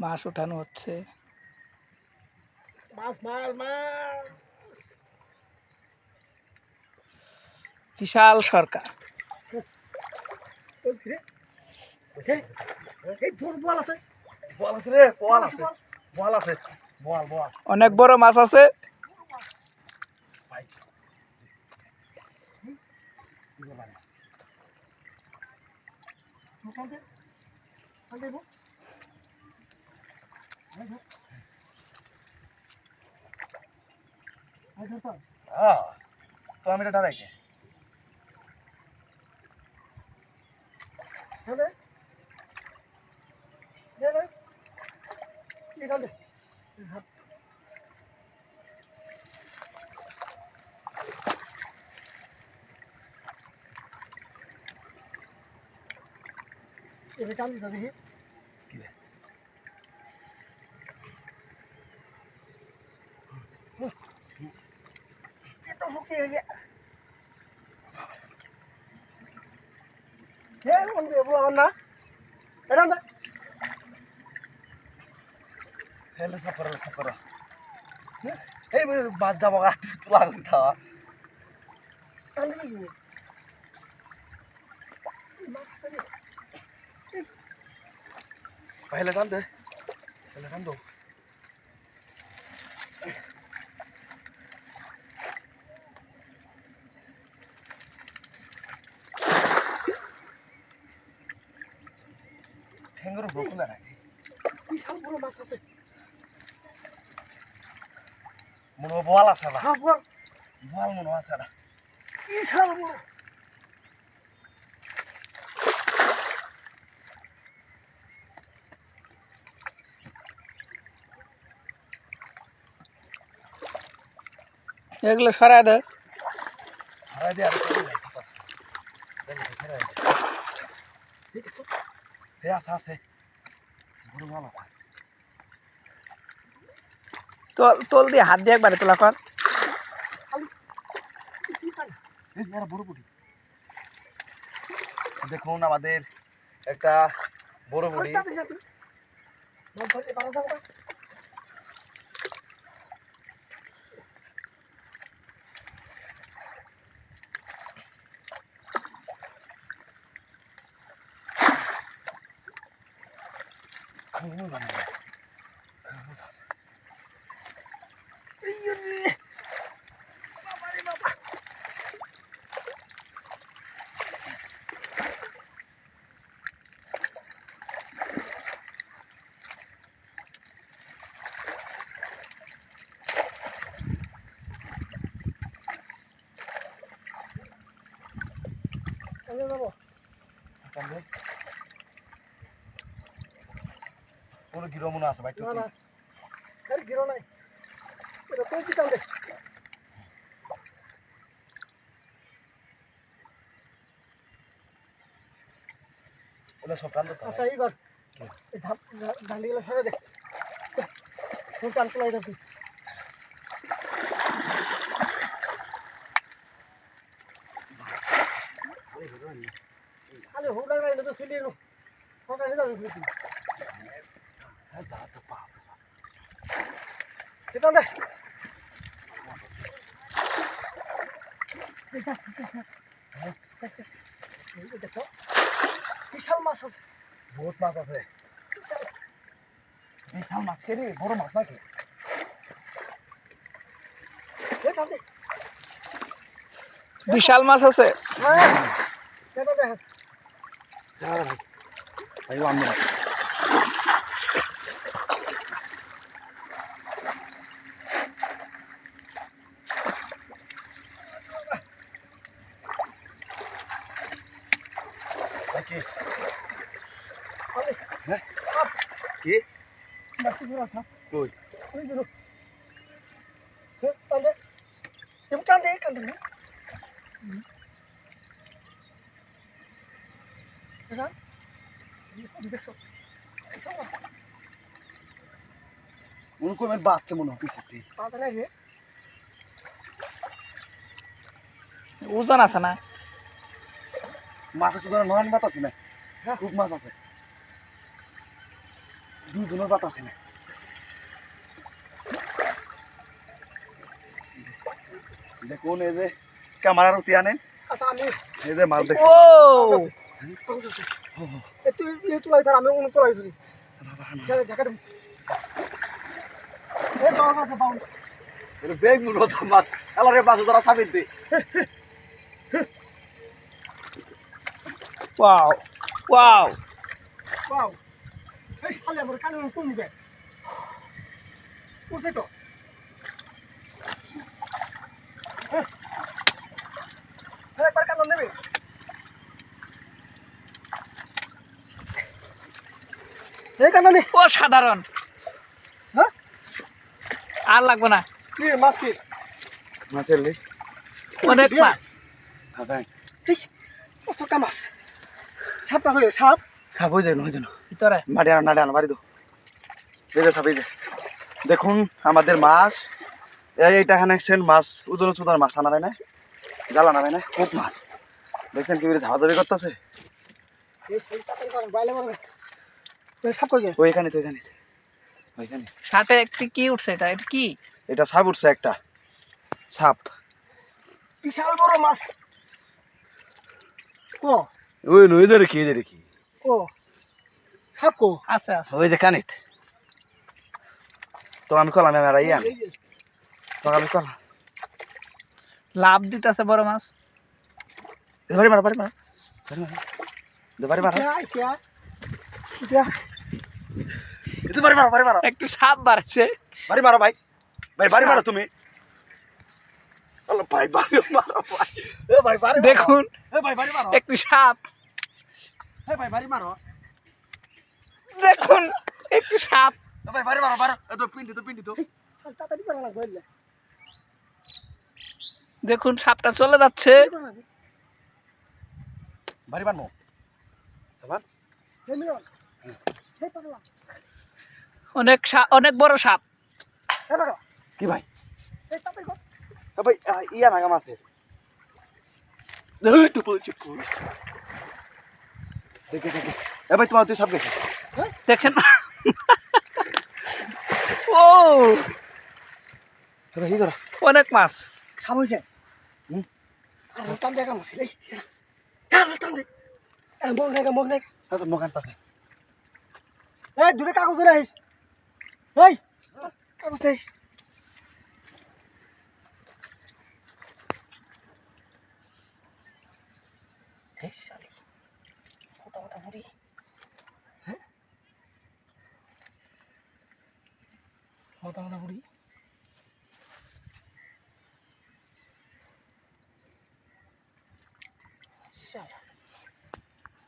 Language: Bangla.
মাছ উঠানো হচ্ছে। মাছ মাছ মাছ। বিশাল সরকার। ওই রে, এই, এই তোর তো। আমি এটা ডাবে কে এই দে। দে দে। এখান থেকে। এই হাত। এবার টান দিতে দেখি কি রে এত শক্তি হয়ে গিয়ে হে বন্ধু এগুলো আমার না এটা দে হেলে সাপর সাপর এই বাদ যাব গা তুলা কথা টান দে দো ঠেঙ্গুর বকুলা নাকি বিশাল বড় মাছ আছে। মনে হয় বল আছে না হ্যাঁ বল বল মনে হয় আছে না বিশাল বড়? এগুলো সরাই দেয় হারাই দে আর হারাই আছে আছে। বড় আছে তোল তোল দিয়ে হাত দিয়ে একবারে তোলা কর। দেখুন আমাদের একটা বড় বুড়ি। দেখুন আমাদের একটা বড় বুড়ি সাথে সাথে মাছ ধরতে পারা যাবে না এই রে বাবা রে বাবা চলে যাব পুরো গিরো মনে আছে ভাই না না। আর গিরো নাই। এটা কোন কি টানবে ওগুলো সব টান তো আচ্ছা এই কর এই ধাপ ডান্ডিগুলো সরে দে। তুই টান তোলাই রাখবি আরে নাই এটা তো ফিলি নো। ফিলি বিশাল মাছ আছে। বহুত মাছ আছে বিশাল মাছ বড় মাছ নাকি বিশাল মাছ আছে হ্যাঁ আমি নাকি আরে হ্যাঁ আপ কি? বাকি পুরো আছে কই? ওই গুলো হে টান দে এম টান দে কান দে এটা দেখছ কই বাচ্চা মনে হয় পিছিয়ে পাতা নাই রে ওজন আছে না? মাছ আছে মাছ আছে না। খুব মাছ আছে। দুজনের বাত আছে। না দেখুন এই যে ক্যামেরার উঠি আনে আচ্ছা আমি এই যে মাছ আমি বেগ মূল মাছ এলারে মাছ যারা সাবিত দে। Wow wow. বাউ এই শালে আমার কানে কমবে। উঠছে তো। একবার কান নেবে। এই কান নে। অসাধারণ। হ্যাঁ? আর লাগবে না। কি মাছ কি? মাছের লি অনেক মাছ। হ্যাঁ কত কাম আছে সাপ না হয়ে সাপ। সাপ হয়ে যায় নয় যেন। ভিতরে? মাটি আনো নাড়ি আনো বাড়ি দো। সাপ দেখুন আমাদের মাছ। এই এইটা এখানে একছেন মাছ উজন উজনের মাছ আনা না জ্বালা নামে না খুব মাছ। দেখছেন কি ঝাওয়া ঝাবি করতেছে? সাপ ওইখানে তো ওইখানে ওইখানে সাথে একটি কি উঠছে এটা? এটা কি? এটা সাপ উঠছে একটা। সাপ। বিশাল বড় মাছ। কো? ওই নই ধরে কি ধরে কি? কো? সাপ কো আছে আছে। ওই যে কানিত। তো আমি কলাম আমি আর ইয়ান এই যে, তো আমি কলাম। লাভ দিতেছে বড় মাছ। বাড়ি মারো বাড়ি মারো। বাড়ি মারো। দে বাড়ি মারো। ইতিয়া, ইতিয়া, ইতিয়া। এটা বাড়ি মারো বাড়ি মারো। একটু সাপ বাড়ছে বাড়ি মারো ভাই। ভাই বাড়ি মারো তুমি। ভাই বাড়ি মারো ভাই। এ ভাই বাড়ি। দেখুন। এ ভাই বাড়ি মারো। একটু সাপ। এ ভাই বাড়ি মারো। দেখুন একটু সাপ। ভাই মারো এ তো পিন্ডি তো পিন্ডি তো। তাড়াতাড়ি করো। দেখুন সাপটা চলে যাচ্ছে। তাড়াতাড়ি করো বাড়ি মারমো এবার ধরলে না। এই পাগলা, অনেক সাপ অনেক বড় সাপ। কি ভাই? ভাই ইয়া নাগা মাছের দেখে দেখে। এ ভাই তোমার তুই সব গেছে? দেখেন ও অনেক মাছ সাপ হয়েছে। টান দেখা মাছ, টান, দে। নাইকা। এ তো মগান পাতে এই, দূরে কাগজ ধরে আইস। এই, কাগজ এই শালি, বুড়ি। মোটা মোটা বুড়ি